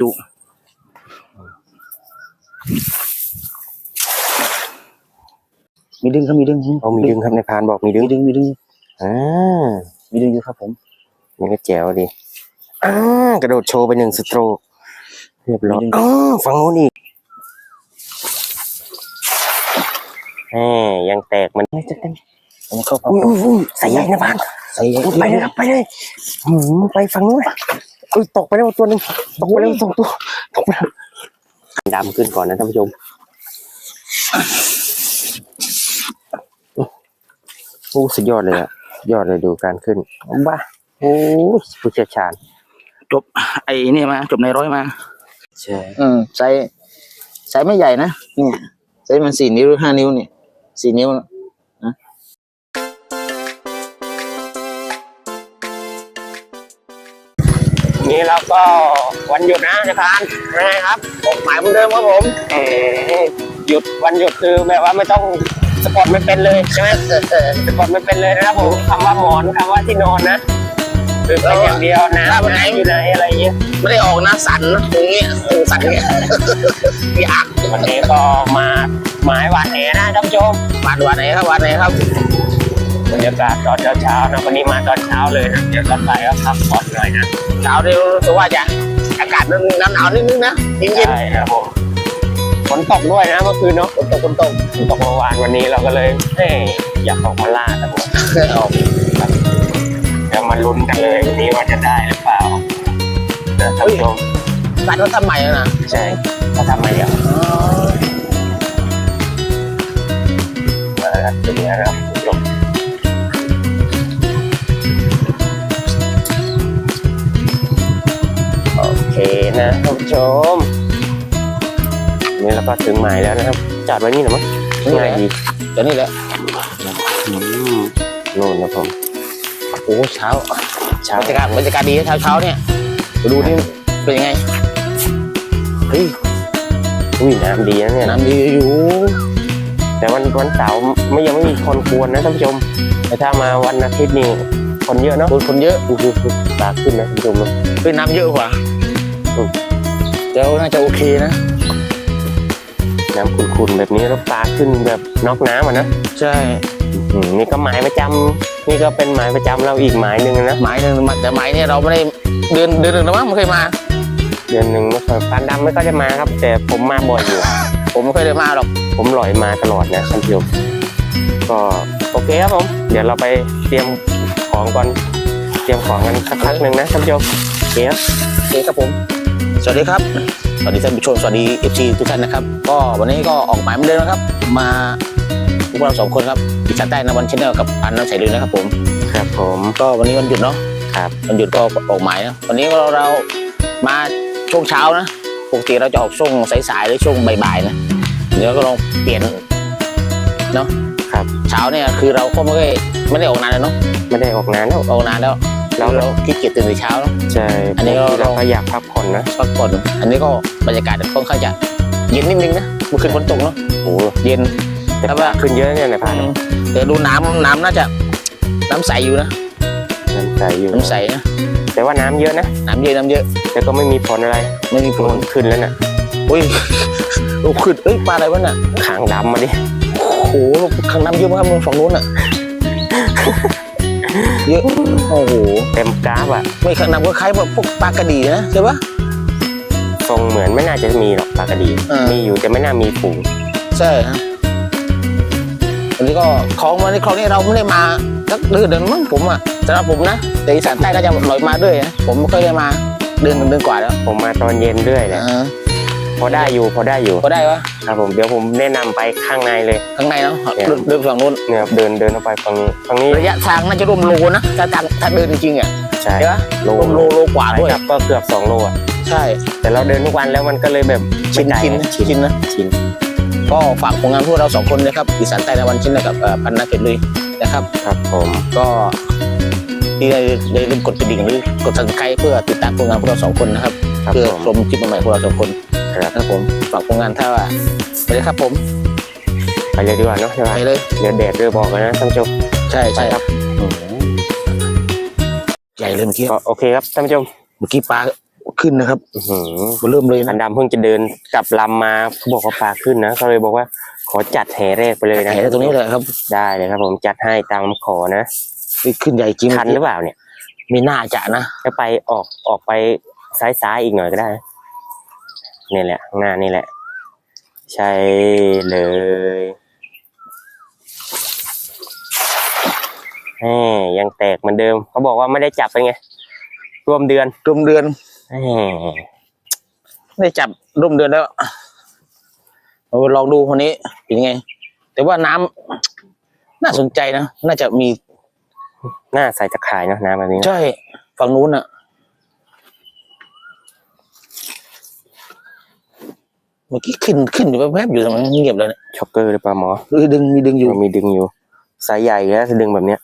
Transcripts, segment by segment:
ดุมีดึงครับมีดึงเอามีดึงครับในพานบอกมีดึงมีดึงมีดึงอ่ามีดึงอยู่ครับผมมันก็แจ๋วดีอ่ากระโดดโชว์ไปหนึ่งสโตรกเรียบร้อยอ๋อฝั่งโน้นอีกแหมยังแตกมันไม่จะเต็มผมเข้าอุ้ยอุ้ยอุ้ยใส่ใหญ่นะพานใส่อุ้ยไปเลยครับไปเลยหืมไปฝั่งนู้นเลย อุ้ยตกไปแล้วตัวหนึ่งตกไปแล้วสองตัวตกไปแล้วดำขึ้นก่อนนะท่านผู้ชมโอ้สุดยอดเลยอะยอดเลยดูการขึ้นบ้าโอ้ยผู้เชี่ยวชาญจบไอ้นี่มาจบในร้อยมาใช่อืมไซส์ไซส์ไม่ใหญ่นะเนี่ยไซส์มันสี่นิ้วหรือห้านิ้วเนี่ยสี่นิ้วนะ นี่เราก็วันหยุดนะจะพานยังไงครับผมหมายเหมือนเดิมครับผมเออหยุดวันหยุดคือแบบว่าไม่ต้องสปอร์ตไม่เป็นเลยใช่ไหมสปอร์ตไม่เป็นเลยนะครับผมคำว่าหมอนคำว่าที่นอนนะคือเป็นอย่างเดียวนะน้ำอยู่ไหนอะไรอย่างเงี้ยไม่ได้ออกนะสันนะตรงนี้สันเนี่ยอยากวันนี้ก็มาหมายหวานแหนะท่านผู้ชมวันวันไหนครับวันไหนครับ บรรยากาศตอนเช้าๆนะวันนี้มาตอนเช้าเลยนะเดี๋ยวก็ไปก็พักผ่อนหน่อยนะเช้านี้รู้สึกว่าจะอากาศมันหนาวๆนิดนึงนะเย็นใช่ครับผมฝนตกด้วยนะเมื่อคืนเนาะๆฝนตกฝนตกฝนตกเมื่อวานวันนี้เราก็เลยเฮ้ยอยากออกมาล่าครับผมออกเดี๋ยวมาลุ้นกันเลยวันนี้ว่าจะได้หรือเปล่านะท่านผู้ชมสันเขาทำใหม่แล้วนะใช่เขาทำมาอย่างมาแล้วตรงนี้นะครับ นะท่านผู้ชมนี่เราก็ถึงหมายแล้วนะครับจอดไว้นี่เหรอมั้งง่ายดีเดี๋ยวนี้แหละอืมนู่นนะผมโอ้เช้าเช้าบรรยากาศบรรยากาศดีนะเช้าเช้าๆเนี่ยไปดูนี่เป็นยังไงเฮ้ยอุ้ยน้ำดีนะเนี่ยน้ำดีอยู่แต่วันวันเสาร์ไม่ยังไม่มีคนกวนนะท่านผู้ชม แต่ถ้ามาวันอาทิตย์นี่คนเยอะเนาะคนคนเยอะดูดูดูตาขึ้นนะท่านผู้ชมเนอะเป็นน้ำเยอะกว่าอืม เดี๋ยวน่าจะโอเคนะ น้ำขุ่นๆแบบนี้แล้วปลาขึ้นแบบนอกน้ำอะนะใช่อืมนี่ก็หมายประจำนี่ก็เป็นหมายประจำเราอีกหมายหนึ่งนะหมายหนึ่งแต่หมายเนี่ยเราไม่ได้เดือนเดือนหนึ่งแล้วมั้งไม่เคยมา เดือนหนึ่งไม่เคยปานดำไม่ก็จะมาครับ แต่ผมมาบ่อยอยู่ ผมไม่เคยได้มาหรอกผมลอยมาตลอดนะท่านผู้ชมก็โอเคครับผม เดี๋ยวเราไปเตรียมของก่อน เตรียมของกันสักพักหนึ่งนะท่านผู้ชมโอเคครับ โอเคครับผม สวัสดีครับ สวัสดีท่านผู้ชม สวัสดีเอฟซีทุกท่านนะครับ ก็วันนี้ก็ออกหมายเหมือนเดิมนะครับ มาพวกเราสองคนครับอีสานใต้นะวันชแนลกับอันน้ำใสลือนะครับผม ครับผมก็วันนี้วันหยุดเนาะครับวันหยุดก็ออกหมายนะวันนี้เราเรามาช่วงเช้านะปกติเราจะออกช่วงสายๆหรือช่วงบ่ายๆนะเดี๋ยวก็ลองเปลี่ยนเนาะครับเช้าเนี่ยคือเราก็ไม่ได้ไม่ได้ออกนานเลยเนาะไม่ได้ออกงานแล้วออกนานแล้ว เราเราเราขี้เกียจตื่นแต่เช้าเนาะใช่อันนี้ก็เราก็อยากพักผ่อนนะพักผ่อนอันนี้ก็บรรยากาศค่อนข้างจะเย็นนิดนึงนะเมื่อคืนฝนตกเนาะโอ้เย็น แต่แต่ว่าว่า ขึ้นเยอะเนี่ยนายพานเดี๋ยวดูน้ำน้ำน่าจะ น้ำใสอยู่นะน้ำใสอยู่น้ำใสนะแต่ว่าน้ำเยอะนะน้ำเยอะน้ำเยอะแต่ก็ไม่มีผลอะไรไม่มีผลขึ้นแล้วน่ะอุ้ยโอ้ขึ้นเอ้ยปลาอะไรวะน่ะขางดำมาดิโอ้โหข้างน้ำเยอะมากครับมึงฝั่งนู้นอะ เยอะ โอ้โห เต็มกราฟอะไม่ข้างน้ำก็คล้ายแบบพวกปลากระดีนะใช่ปะทรงเหมือนไม่น่าจะมีหรอกปลากระดีเออมีอยู่แต่ไม่น่ามีฝูง ใช่ฮะอันนี้ก็คลองมาในคลองนี้เราไม่ได้มาสักเดือนเดือนมั้งผมอะสำหรับผมนะแต่อีสานใต้น่าจะลอยมาด้วยนะผมไม่เคยได้มาเดือนหนึ่งเดือนกว่าแล้ว ผมมาตอนเย็นเรื่อยเลยอ่า พอได้อยู่พอได้อยู่ก็ได้วะครับผมเดี๋ยวผมแนะนำไปข้างในเลย ข้างในเนาะเนี่ย เดินเดินฝั่งนู้นเนี่ยครับเดินเดินเข้าไปฝั่งนี้ฝั่งนี้ระยะทางน่าจะร่วมโลนะถ้าทางถ้าเดินจริงๆอะใช่ใช่ปะโลร่วมโลโลกว่าไปด้วยกลับก็เกือบสองโลอะใช่แต่เราเดินทุกวันแล้วมันก็เลยแบบชินไม่ไกลชินอะชินนะ ชิน ก็ฝากผลงานพวกเราสองคนนะครับอีสานใต้ในวันชิ้นนะครับเอ่อพันนาเกตลุยนะครับ ครับผมก็ที่ได้ได้ลืมกดกระดิ่งหรือกดซับสไครต์เพื่อติดตามผลงานพวกเราสองคนนะครับครับเพื่อผมชมคลิปใหม่ๆพวกเราสองคน ครับนะครับผมฝากผลงานถ้าไปเลยครับผมไปเลยดีกว่าเนาะใช่ไหมไปเลยเดี๋ยวแดดเริ่มบอกแล้วนะท่านผู้ชมใช่ใช่ครับใหญ่เลยเมื่อกี้ก็โอเคครับท่านผู้ชมเมื่อกี้ปลาขึ้นนะครับอื้อหือเริ่มเลยพันะนดำเพิ่งจะเดินกลับลำมาเขาบอกว่าปลาขึ้นนะเขาเลยบอกว่าขอจัดแห่แรกไปเลยนะแหตรงนี้แหละครับ ได้เลยครับ ผมจัดให้ตามขอนะขึ้นใหญ่จริงทันหรือเปล่าเนี่ยมีหน้าจะนะจะไปออกออกไปซ้ายซ้ายๆอีกหน่อยก็ได้ นี่แหละข้างหน้านี่แหละ ใช่เลยแหมยังแตกเหมือนเดิม เขาบอกว่าไม่ได้จับเป็นไงรวมเดือนร่วมเดือนแหมได้จับร่วมเดือนแล้วเราลองดูคนนี้เป็นไง แต่ว่าน้ำน่าสนใจนะ น่าจะมีหน้าใส่ตะข่ายเนอะน้ำแบบนี้นะใช่ ฝั่งนู้นอะ มื่อกี้ขึ้นขึ้นอยู่แวบๆอยู่ทำไมเงียบเลยเนี่ยช็อกเกอร์หรือเปล่าหมอเออดึงมีดึงอยู่มันมีดึงอยู่ สายใหญ่แล้วจะดึงแบบเนี้ย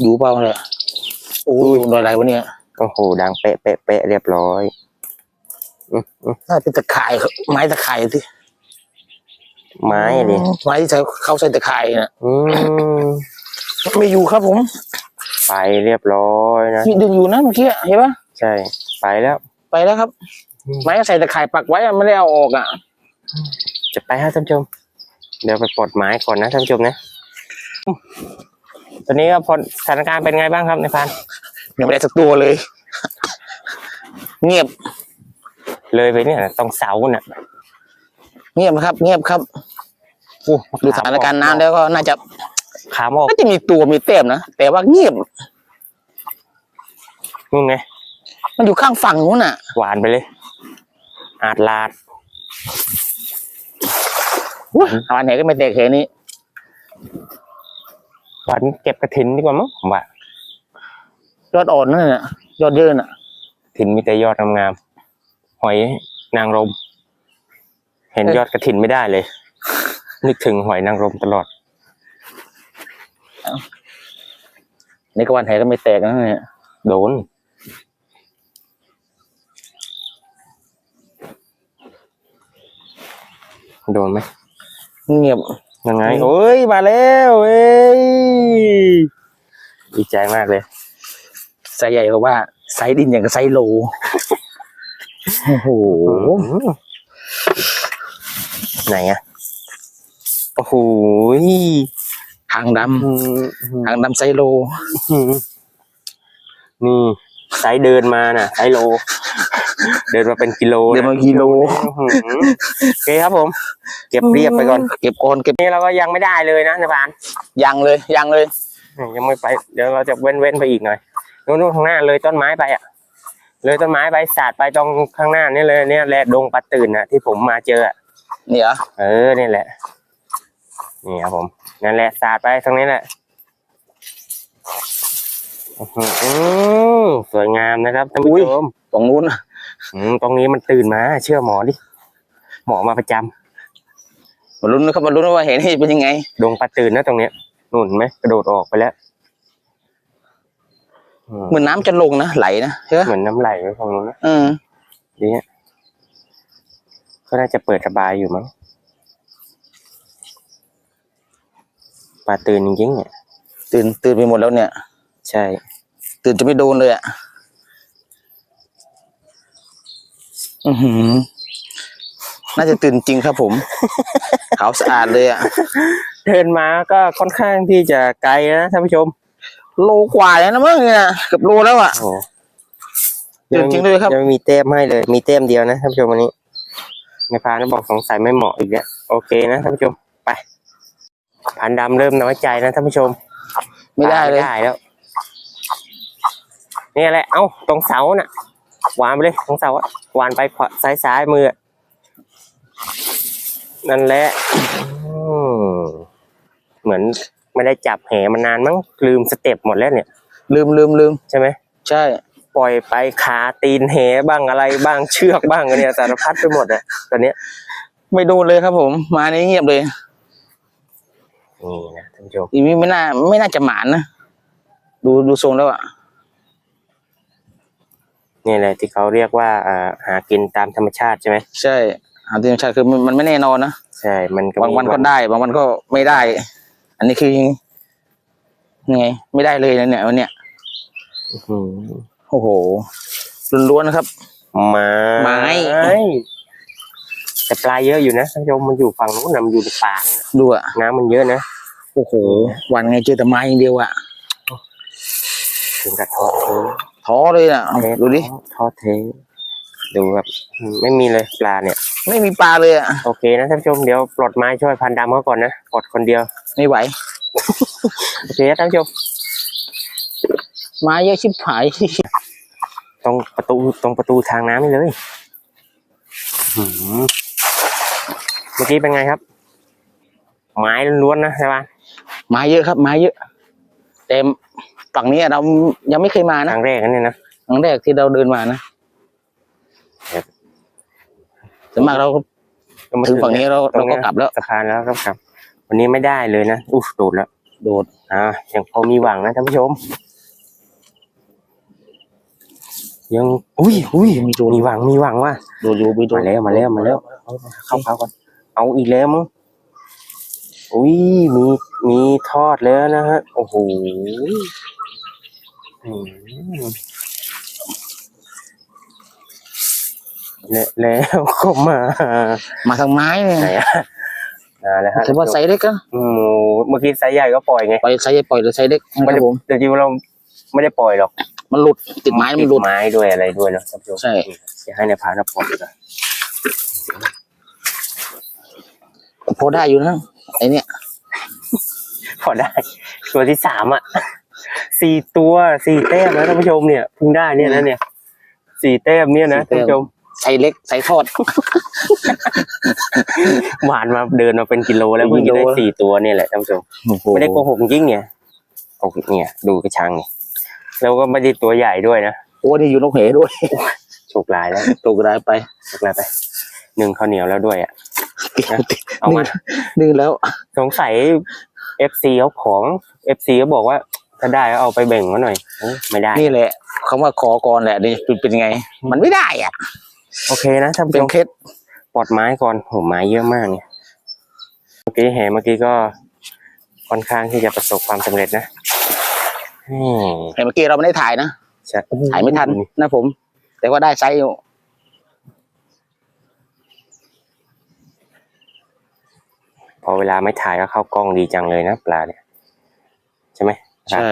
อยู่เปล่าเลยโอ้ยโดนอะไรวะเนี่ยโอ้โหดังเป๊ะเป๊ะเป๊ะเรียบร้อยอืมอืมน่าเป็นตะข่ายครับไม้ตะข่ายที่ไม้อะดิไม้ที่เขาเขาใส่ตะข่ายนะอืมไม่อยู่ครับผม ไปเรียบร้อยนะมีดึงอยู่นะเมื่อกี้เห็นปะใช่ ไปแล้ว ไปแล้วครับ อืมไม้ใส่ตะข่ายปักไว้อะไม่ได้เอาออกอะ จะไปฮะท่านผู้ชม เดี๋ยวไปปลดไม้ก่อนนะท่านผู้ชมนะตอนนี้ก็พอสถานการณ์เป็นไงบ้างครับในพันยังไม่ได้สักตัวเลย เงียบ เลยไปเนี่ยตรงเสาน่ะเงียบครับ เงียบครับดูสถานการณ์น้ำแล้วก็น่าจะขามออกน่าจะมีตัวมีเต็มนะแต่ว่าเงียบนู่นไงมันอยู่ข้างฝั่งนู้นน่ะ หวานไปเลย อาดลาดอุ๊ยเอาอันไหนก็ไม่แตกแค่นี้หวานเก็บกระถินดีกว่ามั้งผมว่ายอดอ่อนนั่นน่ะยอดเยอะน่ะถินมีแต่ยอดงามๆหอยนางรม เห็นยอดกระถินไม่ได้เลย นึกถึงหอยนางรมตลอดในกระวันไหนก็ไม่แตกนะเนี่ยโดน โดนไหมเงียบยังไงอืมโอ้ยมาแล้วเอ้ยดีใจมากเลยไซส์ใหญ่กว่าว่าไซส์ดินอย่างกับไซส์โลโอ้โหไหนอะโอ้โหทางดอืมำทางดำไซส์โล นี่ไซส์เดินมาน่ะไซส์โล เดินมาเป็นกิโลนะเดี๋ยวมากิโลอื้อหือโอเคครับผม เก็บเรียบไปก่อน เก็บก่อนเก็บนี่เราก็ยังไม่ได้เลยนะในบานยังเลยยังเลย ยังไม่ไป เดี๋ยวเราจะเว้นเว้นไปอีกหน่อยนู่นนู่นข้างหน้าเลยต้นไม้ไปอะ เลยต้นไม้ไปสาดไปตรงข้างหน้านี่เลยเนี่ยแหละดงปลาตื่นน่ะที่ผมมาเจออะนี่เหรอเออนี่แหละนี่ครับผมนั่นแหละสาดไปตรงนี้แหละอื้อหือสวยงามนะครับท่านผู้ชมตรงนู้น น่ะอืมตรงนี้มันตื่นมา เชื่อหมอดิ หมอมาประจำมาลุ้นนะครับมาลุ้นว่าเห็นนี่เป็นยังไง ดงปลาตื่นนะตรงเนี้ยนู่นเห็นไหมกระโดดออกไปแล้วอืมเหมือนน้ำจะลงนะไหลนะใช่ไหมเหมือนน้ำไหลไปตรงนู้นนะอืมดีฮะก็น่าจะเปิดระบายอยู่มั้งปลาตื่นจริงๆเนี่ยตื่นตื่นไปหมดแล้วเนี่ย ใช่ ตื่นจะไม่โดนเลยอะ อือหือ น่าจะตื่นจริงครับผม ขาวสะอาดเลยอะ เดินมาก็ค่อนข้างที่จะไกลนะท่านผู้ชม โลกว่าแล้วนะมั้งเนี่ยเกือบโลแล้วอะโอ้จริงๆด้วยครับยังไม่มีเต้มให้เลย มีเต้มเดียวนะท่านผู้ชมวันนี้ในพานบอกสงสัยไม่เหมาะอีกแล้วโอเคนะท่านผู้ชมไปพันดำเริ่มน้อยใจนะท่านผู้ชม ไม่ได้เลยไม่ได้แล้วนี่แหละ เอ้าตรงเสาน่ะ วางไปเลยตรงเสาอะวางไปขวาซ้ายซ้ายมืออะนั่นแหละอืมเหมือนไม่ได้จับแหมานานมั้งลืมสเต็ปหมดแล้วเนี่ย ลืมลืมลืมใช่ไหมใช่ ปล่อยไปขาตีนแหบ้างอะไรบ้างเชือกบ้างเนี่ยสารพัดไปหมดอะตอนเนี้ยไม่โดนเลยครับ ผม มานี่เงียบเลยนี่นะท่านผู้ชมอีนี้ไม่น่า ไม่น่าจะหมานนะดูดูทรงแล้วอะ นี่แหละที่เขาเรียกว่าอ่าหากินตามธรรมชาติใช่ไหมใช่หาทีมชาติคือมันมันไม่แน่นอนนะใช่ มันก็บางมีวันก็ได้บางวันก็ไม่ได้ อันนี้คือยังไงไม่ได้เลยนะเนี่ยวันเนี้ยอืมโอ้โหล้วนๆนะครับ ไม้ไม้ แต่ปลาเยอะอยู่นะท่านผู้ชมมันอยู่ฝั่งนู้นนะมันอยู่ในป่านี่นะดูอะน้ำมันเยอะนะโอ้โหวันไงเจอแต่ไม้อย่างเดียวอะถึงกับทอดทิ้ง ท้อเลยนะเอาดูดิทอดทิ้งดูแบบไม่มีเลยปลาเนี่ย ไม่มีปลาเลยอะโอเคนะท่านผู้ชมเดี๋ยวปลดไม้ช่วยพันดำเขาก่อนนะปลดคนเดียวไม่ไหวโอเคนะท่านผู้ชมไม้เยอะชิบหายตรงประตูตรงประตูทางน้ำนี่เลยหืมเมื่อกี้เป็นไงครับ ไม้ล้วนๆนะใช่ปะไม้เยอะครับ ไม้เยอะแต่ ฝั่งนี้เรายังไม่เคยมาคนะรั้งแรกนั่นเนี่ยนะครั้งแรกที่เราเดินมานะครับส่วนมากเราก็มาถึงฝั่งนี้เราตรเรางก็นี้ยกลับแล้วสะพานแล้วก็กลับ วันนี้ไม่ได้เลยนะอุ๊ฟโดดแล้วโดดอ่ายังพอมีหวังนะท่านผู้ชม ยังอุ้ยอุ้ยมีโดดมีหวังมีหวังว่าโดดอยู่มีโดดมาแล้วมาแล้วมาแล้วเข้าเขาก่อนเอาอีกแล้วมั้งอุ้ยมีมีทอดแล้วนะฮะโอ้โหอืม และแล้วก็มามาทางไม้เนี่ยไหนอะมาแล้วฮะถือว่าไซส์เล็กนะอืมเมื่อกี้ไซส์ใหญ่ก็ปล่อยไงปล่อยไซส์ใหญ่ปล่อยหรือไซส์เล็กนะไม่คได้รับผมแต่จริงๆเราไม่ได้ปล่อยหรอก มันหลุดติดไม้มันหลุดไม้ด้วยอะไรด้วยเนอะท่านผู้ชมใช่จะให้ในพานะปล่อยดีกว่าพอได้อยู่นะไอเนี่ยพอได้ ตัวที่สามอะ สี่ตัวสี่แต้มนะท่านผู้ชมเนี่ยเพิ่งได้เนี่ยนะเนี่ยสี่แต้มเนี่ยนะท่านผู้ชมไซส์เล็กไซส์ทอดหวานมาเดินมาเป็นกิโลแล้วเพิ่งจะได้กิโลสี่ตัวเนี่ยแหละท่านผู้ชมโอ้โหไม่ได้โกหกจริงๆเนี่ยโอ้โหเนี่ย ดูกระชังเนี่ยแล้วก็ไม่ได้ตัวใหญ่ด้วยนะโอ้นี่อยู่นกเหด้วยโชคลายแล้วตกรายไปโชคลายไปหนึ่งข้าวเหนียวแล้วด้วยอะเอามานึ่งแล้วสงสัยเอฟซีเขาของเอฟซีเขาบอกว่า ถ้าได้ก็เอาไปแบ่งมาหน่อยเอ้ยไม่ได้ นี่แหละคำว่าขอก่อนแหละนี่เป็นเป็นไง มันไม่ได้อะโอเคนะท่านผู้เป็ชนมเคล็ดปลดไม้ก่อนโหไม้เยอะมากเนี่ยเมื่อกี้แห่เมื่อกี้ก็ค่อนข้างที่จะประสบความสำเร็จนะอืมแต่เมื่อกี้เราไม่ได้ถ่ายนะใช่ถ่ายไม่ทันนะผม แต่ว่าได้ไซส์อยู่พอเวลาไม่ถ่ายก็เข้ากล้องดีจังเลยนะปลาเนี่ยใช่ไหม ใช่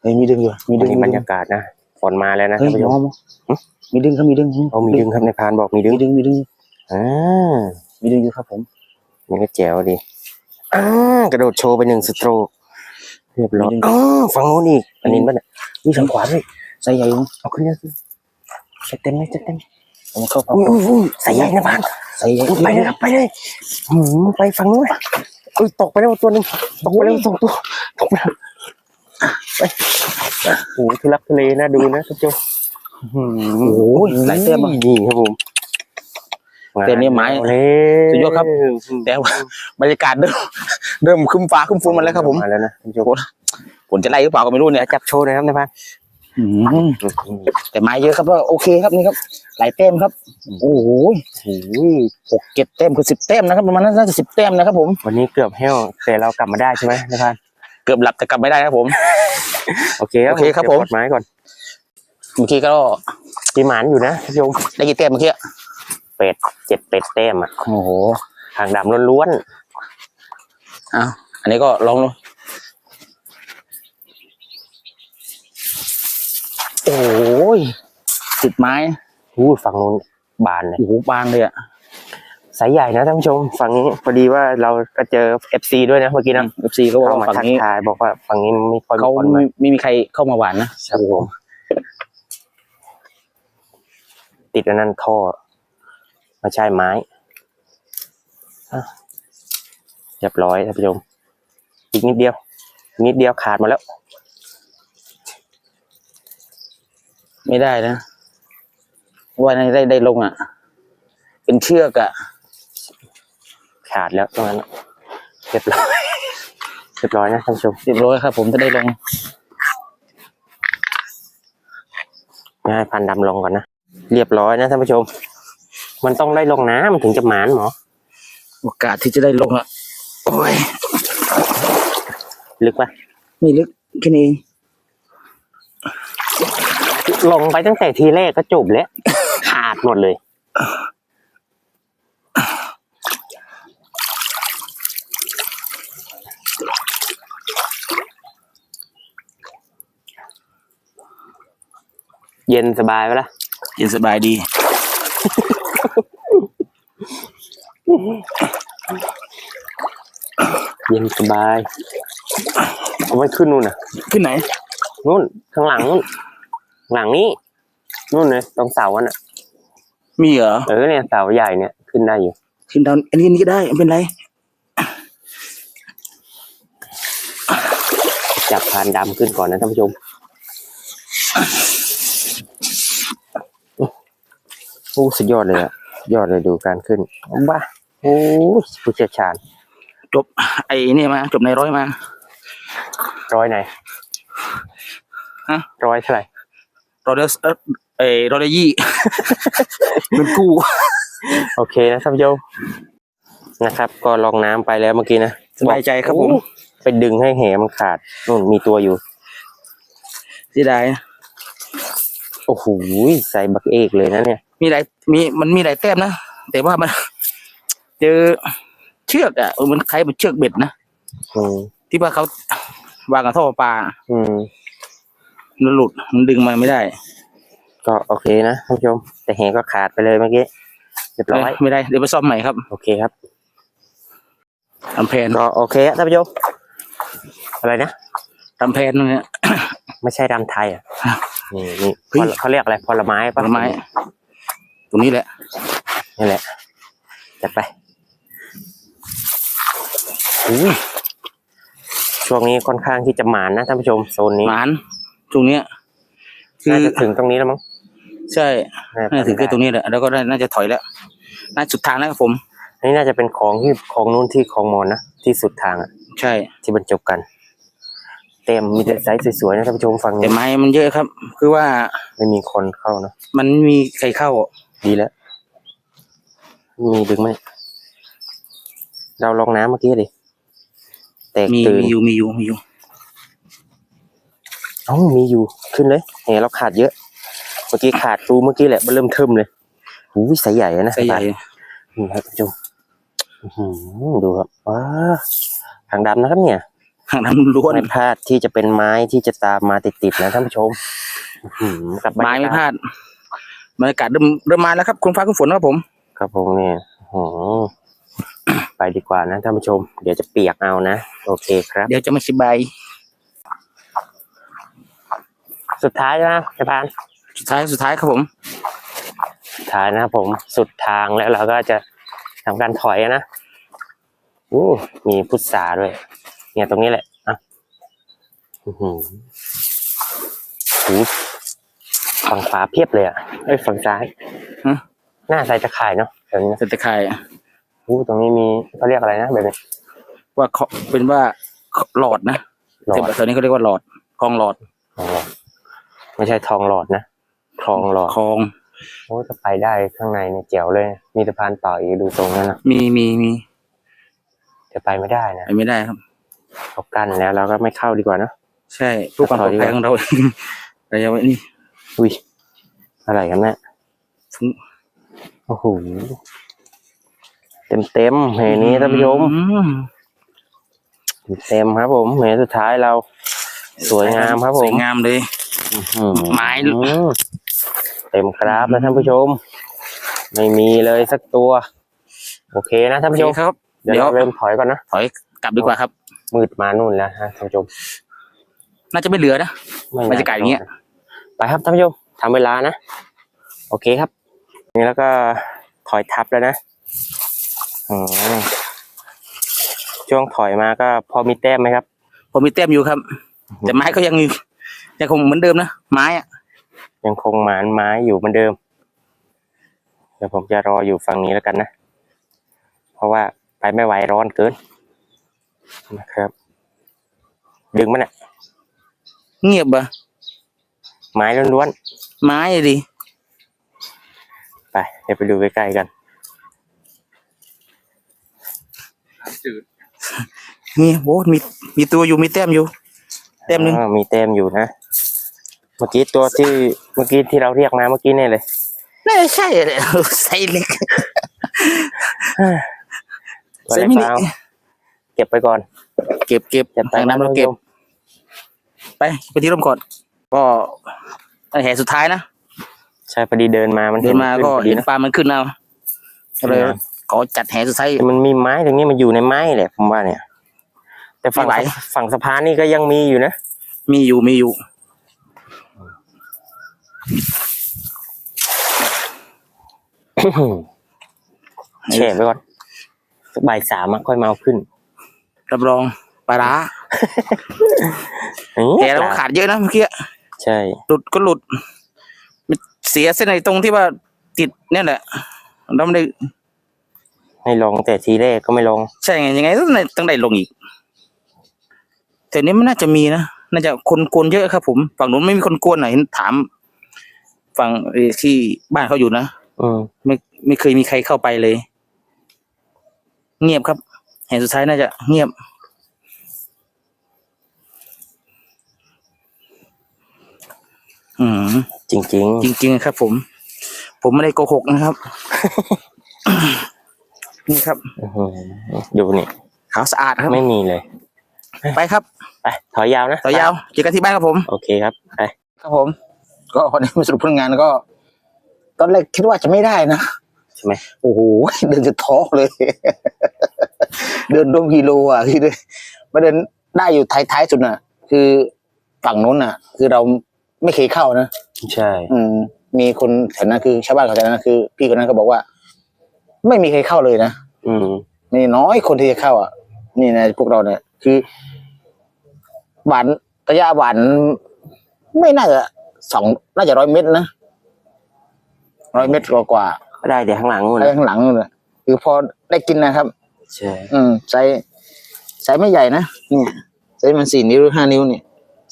เฮ้ยมีดึงอยู่มีมีดึดึงงบรรยากาศนะฝนมาแล้วนะเฮ้ยท่านผู้ชน้มองมีดึงครับมีดึงเอามีดึงครับในพรานบอกมีดึงมีดึงมีดึงอ่ามีดึงอยู่ครับผมนี่ก็แจ๋วดีอ่ากระโดดโชว์ไปหนึ่งสโตรกเรียบร้อยอ๋อฝั่งโน้นอีกอันนี้มันนี่ทางขวาด้วยไซส์ใหญ่อยู่เอาขึ้นเยอะขึ้นจะเต็มไหมจะเต็มผมเข้าเข้าอุ้ยอุ้ยอุ้ยใส่ใหญ่นะพรานไซส์ใหญ่อุ๊ยไปเลยครับไปเลยหืมไปฝั่งนู้นเลย อุ้ยตกไปแล้วตัวหนึ่งตกไปแล้วสองตัวตกไปแล้วไปโอ้โหทุลักทุเลนะดูนะท่านผู้ชมหืมโอ้ยหลายเต้มอะนี่ครับผมเต้มนี่ไม้เลยสุดยอดครับ แต่ว่าบรรยากาศเริ่มเริ่มครึ้มฟ้าครึ้มฝนมาแล้วครับผมมาแล้วนะท่านผู้ชมฝนจะไล่หรือเปล่าก็ไม่รู้เนี่ยจับโชว์หนะครับนายพันอืม แต่ไม้เยอะครับก็โอเคครับนี่ครับ หลายเต้มครับ โอ้โหโอ้ยหกเจ็ดเต้มคือสิบเต้มนะครับประมาณนั้นน่าจะสิบเต้มนะครับ ผม วันนี้เกือบแห้วแต่เรากลับมาได้ใช่ไหมนายพันเกือบหลับแต่กลับไม่ได้ครับผม โอเคครับโอเคครับผมเดี๋ยวปลดไม้ก่อนเมื่อกี้ก็ตีหมานอยู่นะท่านผู้ชมได้กี่เต้มเมื่อกี้เป็ดเจ็ดเป็ดเต็มอะโอ้โหทางดำล้วนอ้าวอันนี้ก็ลองดู โอ้ยติดไม้ๆอู้ฝั่งนู้นบานเลยโอ้โหบานเลยอะสายใหญ่นะท่านผู้ชมฝั่งนี้พอดีว่าเราก็เจอเอฟซีด้วยนะเมื่อกี้นะเอฟซีเขาบอกเข้าว่ามาฝั่งทักนี้ทายบอกว่าฝั่งนี้ไม่ค่อยมีเขาคนไม่มาไม่มีใครเข้ามาหวานนะครับผมติดอันนั้นท่อไม่ใช่ไม้อะเรียบร้อยท่านผู้ชม อีกนิดเดียวอีกนิดเดียวขาดมาแล้ว ไม่ได้นะว่าในได้ได้ลงอะ เป็นเชือกอะ ขาดแล้วตรงนั้นน่ะเรียบร้อยเรียบร้อยนะท่านผู้ชมเรียบร้อยครับ ผมจะได้ลงไม่ให้พันดำลงก่อนนะเรียบร้อยนะท่านผู้ชม มันต้องได้ลงน้ำมันถึงจะหมานหมอโอกาสที่จะได้ลงอะโอ้ยลึกปะไม่ลึกแค่นี้เอง ลงไปตั้งแต่ทีแรกก็จบแล้ว ขาดหมดเลย เย็นสบายไหมล่ะ เย็นสบายดี เย็นสบาย เอาไว้ขึ้นนู่นน่ะ ขึ้นไหน นู่นข้างหลังนู่น หลังนี้นู่นเลยตรงเสาอันน่ะมีเหรอเออเนี่ยเสาใหญ่เนี่ยขึ้นได้อยู่ขึ้นดาวอันนี้อันนี้ก็ได้ไม่เป็นไรจับพานดำขึ้นก่อนนะท่านผู้ชมโอ้สุดยอดเลยอะยอดเลยดูการขึ้นบ้าโอ้ยผู้เชี่ยวชาญจบไอ้นี่มาจบในร้อยมา ร้อยไหนฮะร้อยเท่าไหร่ ร้อยเดอเออเอ้ยร้อยเดอยี่เป็นกู้โอเคนะท่านผู้ชมนะครับ ก็ลองน้ำไปแล้วเมื่อกี้นะสบายใจครับผมโอ้ไปดึงให้แหมันขาดนู่นมีตัวอยู่เสียดายโอ้โหใส่บักเอกเลยนะเนี่ย มีหลายมีมันมีหลายแต้มนะแต่ว่ามันเจอเชือกอะเออมันคล้ายเป็นเชือกเบ็ดนะอืมที่ว่าเขาวางกับท่อปลา อืม มันหลุดมันดึงมาไม่ได้ก็โอเคนะท่านผู้ชม แต่แหก็ขาดไปเลยเมื่อกี้เรียบร้อยไม่ได้เดี๋ยวไปซ่อมใหม่ครับ โอเคครับทำแผนก็โอเคอะท่านผู้ชมอะไรนะทำแผนเนี่ยไม่ใช่รำไทยอะนี่นี่เฮ้ยเขาเรียกอะไรผลไม้ผปะลไม้ ตรงนี้แหละนี่แหละจัดไปอุ้ยช่วงนี้ค่อนข้างที่จะหมานนะท่านผู้ชมโซนนี้หมาน ช่วงเนี้ยคือน่าจะถึงตรงนี้แล้วมั้งใช่น่าจะถึงแค่ตรงนี้แหละแล้วก็ได้น่าจะถอยแล้วน่าสุดทางแล้วครับผมอันนี่น่าจะเป็นของที่ของนู้นที่ของมอนนะที่สุดทางอะใช่ ที่บรรจบกันเต็มมีแต่ไซส์สวยๆนะท่านผู้ชมฝั่งแต่นี้ไม้มันเยอะครับ คือว่าไม่มีคนเข้านะมันมีใครเข้าดีแล้วมีดึงไหมเราลองน้ำเมื่อกี้ดิแตกมีตื่นมีอยู่มีอยู่มีอยู่ เอ้ามีอยู่ขึ้นเลยแหเราขาดเยอะ เมื่อกี้ขาดรูเมื่อกี้แหละมันเริ่มเทิมเลยหูยสายใหญ่อะนะใส่ใหญ่นี่ครับท่านผู้ชมอื้อหือดูครับว้าทางดำนะครับเนี่ยห่างน้ำล้วนไม่พลาดที่จะเป็นไม้ที่จะตามมาติดๆนะท่านผู้ชมอื้อหือกับบรรไม้ยากไม่ศพลาดบรรยากาศเริ่มเริ่มมาแล้วครับคุณฟ้าคุณฝนครับผม ครับผมเนี่ยโอ้โหไปดีกว่านะท่านผู้ชม เดี๋ยวจะเปียกเอานะ โอเคครับ เดี๋ยวจะมาชิบาย สุดท้ายนะไอ้พานสุดท้ายสุดท้ายครับผมสุดท้ายนะครับผมสุดทางแล้วเราก็จะทำการถอยนะอู้มีพุทราด้วย เนี่ยตรงนี้แหละอะอื้อหือหูฝั่งขวาเพียบเลยอะเอ้ยฝั่งซ้ายฮะหน้าใส่ตะข่ายเนาะแถวนี้นะเสร็จแต่ไข่อู้ตรงนี้มีเขาเรียกอะไรนะแบบนี้ว่าเขาเป็นว่าหลอดนะหลอแต่ดตอนนี้เขาเรียกว่าหลอดคลองหลอดทองหลอด ไม่ใช่ทองหลอดนะทองหลอดคลองโอ้จะไปได้ข้างในเนี่ยเจ๋วเลย มีสะพานต่ออีกดูตรงนั้นนะมีมีมีจะไปไม่ได้นะไปไม่ได้ครับเขากั้นแล้วเราก็ไม่เข้าดีกว่านะใช่เพื่อความปลอดภัยของเราเองระยะเวลานี่อุ้ยอะไรกันเนี่ยถึงโอ้โหเต็มเต็มๆเหนี้ท่านผู้ชมอืเต็มครับผมเหสุดท้ายเรา สวยงามครับผสมวยงามเลยอื้อหือ ไม้เต็มกราฟนะท่านผู้ชม ไม่มีเลยสักตัว โอเคนะท่านโอผู้เคชมครับ เดี๋ยวเดี๋ยวเราเริ่มถอยก่อนนะถอยกลับดีกว่าครับ มืดมานู่นแล้วฮะท่านผู้ชม น่าจะไม่เหลือนะไม่บรรยากาศอย่างเงี้ยไปครับท่านผู้ชมทำเวลานะ โอเคครับนี่แล้วก็ถอยทับแล้วนะอืมช่วงถอยมาก็พอมีแต้มไหมครับผมมีแต้มอยู่ครับ แต่ไม้ก็ยังอ ยู่ยังคงเหมือนเดิมนะไม้อะยังคงหมานไม้อยู่เหมือนเดิมเดี๋ยวผมจะรออยู่ฝั่งนี้แล้วกันนะ เพราะว่าไปไม่ไหวร้อนเกินนะครับ ดึงมันอะเงียบอะไม้ล้วนไม้อะดิๆไปเดี๋ยวไปดูใกล้ๆกันเงียบโอ้มีมีตัวอยู่มีแต้มอยู่ แต้มหนึ่งอ่ามีแต้มอยู่นะ เมื่อกี้ตัวที่เมื่อกี้ที่เราเรียกมาเมื่อกี้เนี่ยเลยน่าจะใช่เลยไซส์เล็กตัวไซไหส์มินิเปล่าเก็บไปก่อน เก็บเก็บจัดไปทางน้ำเราเก็บ ไปไปที่ร่มก่อน ก็แห่สุดท้ายนะใช่พอดีเดินมามันเดินมาก็ขึ้พอดีเห็นนะปลามันขึ้นเอาก็เลยครับขอจัดแห่สุดท้ายแต่มันมีไม้ตรงนี้มันอยู่ในไม้แหละผมว่าเนี่ย แต่ฝั่งไม่ไหวฝั่งสะพานนี่ก็ยังมีอยู่นะมีอยู่มีอยู่ แช่ไปก่อนสักบ่ายสามอะค่อยมาเอาขึ้น รับรองปลาร้าอย่างแห่เงี้ยเราขาดเยอะนะเมื่อกี้ใช่ หลุดก็หลุดมันเสียเส้นในตรงที่ว่าติดเนี่ยแหละเราไม่ได้ให้ลองแต่ทีแรกก็ไม่ลองใช่ไงยังไงต้องได้ต้องได้ลงอีกแต่นี้มันน่าจะมีนะ น่าจะคนกวนเยอะครับผม ฝั่งนู้นไม่มีคนกวนไหนเห็นถาม ฝั่งเอ่อที่บ้านเขาอยู่นะอืมไม่ไม่เคยมีใครเข้าไปเลย เงียบครับแห่งสุดท้ายน่าจะเงียบ อืม จริง จริงๆครับ ผม ผมไม่ได้โกหกนะครับ นี่ครับ ๆ อื้อหือดูนี่ขาวสะอาดครับ ไม่มีเลยไปครับไปถอยยาวนะต่อยาวเจอกันที่บ้านครับผม โอเคครับไป ครับผม ก็วันนี้มาสรุปผลงานก็ ตอนแรกคิดว่าจะไม่ได้นะใช่ไหมโอ้โหเดินจะท้อเลย เดินร่วมกิโลอะคือประเด็นได้อยู่ท้ายๆสุดน่ะ คือฝั่งนู้นน่ะ คือเราไม่เคยเข้านะใช่ อืม มีคนแถวนั้นคือชาวบ้านเขาแถวนั้นคือ พี่คนนั้นก็บอกว่า ไม่มีใครเข้าเลยนะอืมมีน้อยคนที่จะเข้า อะ นี่นะพวกเราเนี่ย คือหวานระยะหวานไม่น่าจะ สองน่าจะร้อยเมตรนะร้อยเมตรกว่ากว่าก็ได้เดี๋ยวข้างหลังนู่นๆแล้วข้างหลังนู่นน่ะคือพอได้กินนะครับใช่อืมไซส์ไซส์ไม่ใหญ่นะเนี่ยไซส์มันสี่นิ้วหรือห้านิ้วเนี่ย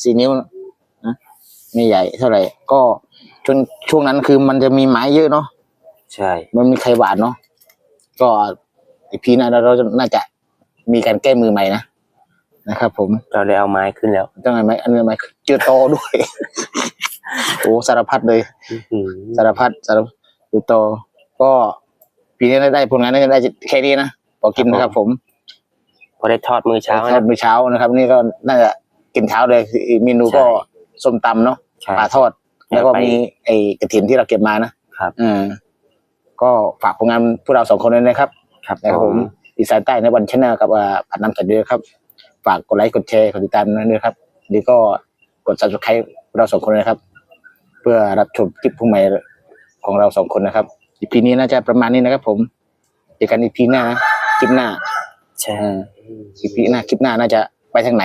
สี่นิ้วนะไม่ใหญ่เท่าไหร่ ก็จนช่วงนั้นคือมันจะมีไม้เยอะเนาะใช่ มันมีใครหวานเนาะก็อีพีหน้าเราจะน่าจะมีการแก้มือใหม่นะ นะครับผมเราได้เอาไม้ขึ้นแล้วต้องไงไหมอันนี้ไหมเจอโตอด้วย โอ้สารพัดเลยอื้อหือสารพัดสารพัดเจอโตอก็ปีนี้ได้ผลงานได้ได้แค่นี้นะพอกินนะครับ ผม พอได้ทอดมือเช้าทอดนะมื้อเช้านะครับ นี่ก็น่าจะกินเช้าเลยอีกเมนูก็ใช่ส้มตำเนาะใช่ปลาทอด แล้วก็ไปมีไอ้กระถินที่เราเก็บมานะครับอืมก็ฝากผลงานพวกเราสองคนด้วยนะครับ ครับนะครับผมอีสานใต้ในวันชนะกับอ่าผัดน้ำจัดด้วยครับ ฝากกดไลค์กดแชร์กดติดตามด้วยครับนี่ก็กด subscribe เราสองคนนะครับ เพื่อรับชมคลิปผู้ใหม่ของเราสองคนนะครับอีพีนี้น่าจะประมาณนี้นะครับ ผมเจอกันอีพีหน้านะคลิปหน้าใช่อ่าคลิปหน้าคลิปหน้าน่าจะไปทางไหน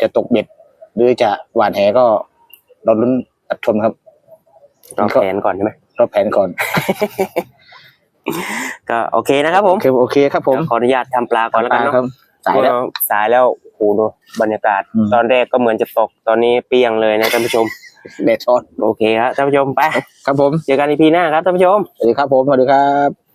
จะตกเบ็ด หรือจะหวานแหก็เราลุ้นรับชมครับรอแผนก่อนใช่ไหมรอบแผนก่อน ก็โอเคนะครับผมโอเคโอเคครับผมเดี๋ยวขออนุญาตทำปลาก่อนแล้วกันครัเนาะบ สายแล้ว สายแล้วโอ้โหดูบรรยากาศ อืม ตอนแรกก็เหมือนจะตก ตอนนี้เปรียงเลยนะท่านผู้ชม เดชช็อตโอเคครับท่านผู้ชมไป ครับผม เจอกันอีพีหน้าครับท่านผู้ชม สวัสดีครับผม สวัสดีครับ